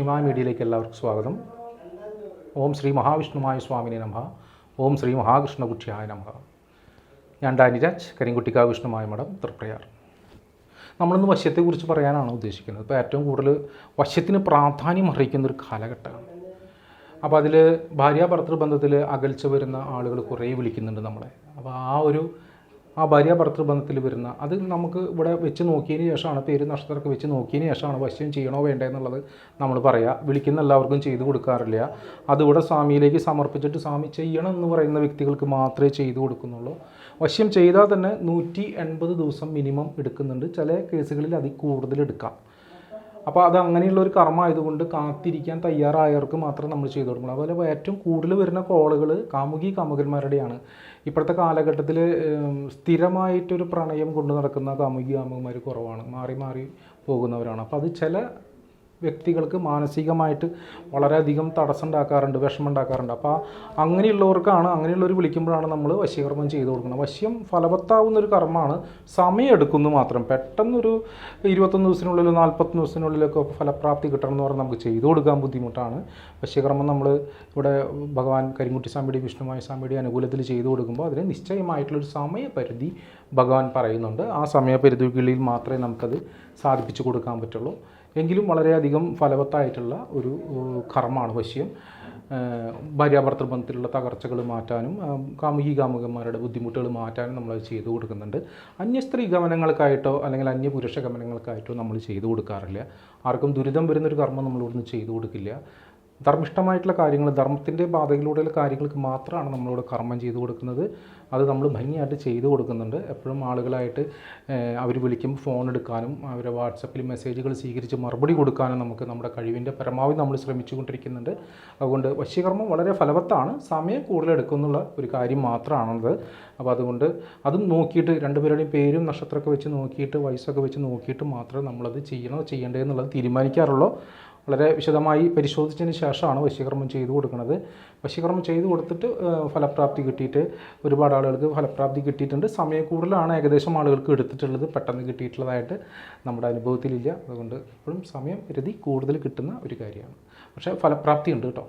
വിഷ്ണുമായ മീഡിയയിലേക്ക് എല്ലാവർക്കും സ്വാഗതം. ഓം ശ്രീ മഹാവിഷ്ണുമായ സ്വാമിനെ നമ. ഓം ശ്രീ മഹാകൃഷ്ണകുട്ടിയായ നമ. ഞാൻ ഡാനിരാജ് കരിങ്കുട്ടിക്കാവ് വിഷ്ണുമായ മഠം തൃപ്രയാർ. നമ്മളിന്ന് വശ്യത്തെക്കുറിച്ച് പറയാനാണ് ഉദ്ദേശിക്കുന്നത്. ഇപ്പോൾ ഏറ്റവും കൂടുതൽ വശ്യത്തിന് പ്രാധാന്യം അർഹിക്കുന്ന ഒരു കാലഘട്ടമാണ്. അപ്പോൾ അതിൽ ഭാര്യാഭർത്തൃ ബന്ധത്തിൽ അകൽച്ച വരുന്ന ആളുകൾ കുറേ വിളിക്കുന്നുണ്ട് നമ്മളെ. അപ്പോൾ ആ ഒരു ആ ഭാര്യ ഭർത്തൃബന്ധത്തിൽ വരുന്ന അത് നമുക്ക് ഇവിടെ വെച്ച് നോക്കിയതിന് ശേഷമാണ് പേര് നക്ഷത്രമൊക്കെ വെച്ച് നോക്കിയതിന് ശേഷമാണ് വശ്യം ചെയ്യണോ വേണ്ടേ എന്നുള്ളത് നമ്മൾ പറയുക വിളിക്കുന്ന എല്ലാവർക്കും ചെയ്തു കൊടുക്കാറില്ല. അതിവിടെ സ്വാമിയിലേക്ക് സമർപ്പിച്ചിട്ട് സ്വാമി ചെയ്യണം എന്ന് പറയുന്ന വ്യക്തികൾക്ക് മാത്രമേ ചെയ്തു കൊടുക്കുന്നുള്ളൂ. വശ്യം ചെയ്താൽ തന്നെ നൂറ്റി ദിവസം മിനിമം എടുക്കുന്നുണ്ട്. ചില കേസുകളിൽ അതിൽ കൂടുതൽ എടുക്കാം. അപ്പോൾ അത് അങ്ങനെയുള്ള ഒരു കർമ്മ ആയതുകൊണ്ട് കാത്തിരിക്കാൻ തയ്യാറായവർക്ക് മാത്രം നമ്മൾ ചെയ്തു കൊടുക്കണം. അതുപോലെ ഏറ്റവും കൂടുതൽ വരുന്ന കോളുകൾ കാമുകി കാമുകന്മാരുടെയാണ്. ഇപ്പോഴത്തെ കാലഘട്ടത്തിൽ സ്ഥിരമായിട്ടൊരു പ്രണയം കൊണ്ടു നടക്കുന്ന കാമുകി കാമുകന്മാർ കുറവാണ്. മാറി മാറി പോകുന്നവരാണ്. അപ്പോൾ അത് ചില വ്യക്തികൾക്ക് മാനസികമായിട്ട് വളരെയധികം തടസ്സം ഉണ്ടാക്കാറുണ്ട് വിഷമം ഉണ്ടാക്കാറുണ്ട് അപ്പോൾ അങ്ങനെയുള്ളവർക്കാണ് അങ്ങനെയുള്ളവർ വിളിക്കുമ്പോഴാണ് നമ്മൾ വശ്യകർമ്മം ചെയ്തു കൊടുക്കുന്നത്. വശ്യം ഫലവത്താവുന്ന ഒരു കർമ്മമാണ് സമയമെടുക്കുന്നു മാത്രം. പെട്ടെന്നൊരു ഇരുപത്തൊന്ന് ദിവസത്തിനുള്ളിലോ നാൽപ്പത്തൊന്ന് ദിവസത്തിനുള്ളിലൊക്കെ ഫലപ്രാപ്തി കിട്ടണം എന്ന് പറഞ്ഞാൽ നമുക്ക് ചെയ്തു കൊടുക്കാൻ ബുദ്ധിമുട്ടാണ്. വശ്യകർമ്മം നമ്മൾ ഇവിടെ ഭഗവാൻ കരിങ്കുട്ടി സ്വാമിയുടെ വിഷ്ണുമായ സ്വാമിയുടെ അനുകൂലത്തിൽ ചെയ്തു കൊടുക്കുമ്പോൾ അതിന് നിശ്ചയമായിട്ടുള്ളൊരു സമയപരിധി ഭഗവാൻ പറയുന്നുണ്ട്. ആ സമയപരിധിക്കുള്ളിൽ മാത്രമേ നമുക്കത് സാധിപ്പിച്ചു കൊടുക്കാൻ പറ്റുള്ളൂ. എങ്കിലും വളരെയധികം ഫലവത്തായിട്ടുള്ള ഒരു കർമ്മമാണ് വശ്യം. ഏഹ്, ഭാര്യാഭർത്തൃ ബന്ധത്തിലുള്ള തകർച്ചകൾ മാറ്റാനും കാമുകി കാമുകന്മാരുടെ ബുദ്ധിമുട്ടുകൾ മാറ്റാനും നമ്മൾ ചെയ്തു കൊടുക്കുന്നുണ്ട്. അന്യ സ്ത്രീ ഗമനങ്ങൾക്കായിട്ടോ അല്ലെങ്കിൽ അന്യ പുരുഷ ഗമനങ്ങൾക്കായിട്ടോ നമ്മൾ ചെയ്തു കൊടുക്കാറില്ല. ആർക്കും ദുരിതം വരുന്നൊരു കർമ്മം നമ്മളിവിടുന്ന് ചെയ്തു കൊടുക്കില്ല. ധർമ്മിഷ്ടമായിട്ടുള്ള കാര്യങ്ങൾ ധർമ്മത്തിന്റെ പാതയിലൂടെയുള്ള കാര്യങ്ങൾക്ക് മാത്രമാണ് നമ്മളോട് കർമ്മം ചെയ്തു കൊടുക്കുന്നത്. അത് നമ്മൾ ഭംഗിയായിട്ട് ചെയ്തു കൊടുക്കുന്നുണ്ട്. എപ്പോഴും ആളുകളായിട്ട് അവർ വിളിക്കുമ്പോൾ ഫോൺ എടുക്കാനും അവരെ വാട്സപ്പിൽ മെസ്സേജുകൾ സ്വീകരിച്ച് മറുപടി കൊടുക്കാനും നമുക്ക് നമ്മുടെ കഴിവിന്റെ പരമാവധി നമ്മൾ ശ്രമിച്ചുകൊണ്ടിരിക്കുന്നുണ്ട്. അതുകൊണ്ട് വശ്യകർമ്മം വളരെ ഫലവത്താണ് സമയം കൂടുതൽ എടുക്കുന്നുള്ള ഒരു കാര്യം മാത്രമാണത്. അപ്പോൾ അതുകൊണ്ട് അതും നോക്കിയിട്ട് രണ്ടുപേരുടെയും പേരും നക്ഷത്രമൊക്കെ വെച്ച് നോക്കിയിട്ട് വയസ്സൊക്കെ വെച്ച് നോക്കിയിട്ട് മാത്രമേ നമ്മളത് ചെയ്യണോ ചെയ്യേണ്ടതെന്നുള്ളത് തീരുമാനിക്കാറുള്ളൂ. വളരെ വിശദമായി പരിശോധിച്ചതിന് ശേഷമാണ് വശ്യകർമ്മം ചെയ്തു കൊടുക്കുന്നത്. വശ്യകർമ്മം ചെയ്തു കൊടുത്തിട്ട് ഫലപ്രാപ്തി കിട്ടിയിട്ട് ഒരുപാട് ആളുകൾക്ക് ഫലപ്രാപ്തി കിട്ടിയിട്ടുണ്ട്. സമയം കൂടുതലാണ് ഏകദേശം ആളുകൾക്ക് എടുത്തിട്ടുള്ളത്. പെട്ടെന്ന് കിട്ടിയിട്ടുള്ളതായിട്ട് നമ്മുടെ അനുഭവത്തിലില്ല. അതുകൊണ്ട് എപ്പോഴും സമയം പരിധി കൂടുതൽ കിട്ടുന്ന ഒരു കാര്യമാണ്. പക്ഷേ ഫലപ്രാപ്തി ഉണ്ട് കേട്ടോ.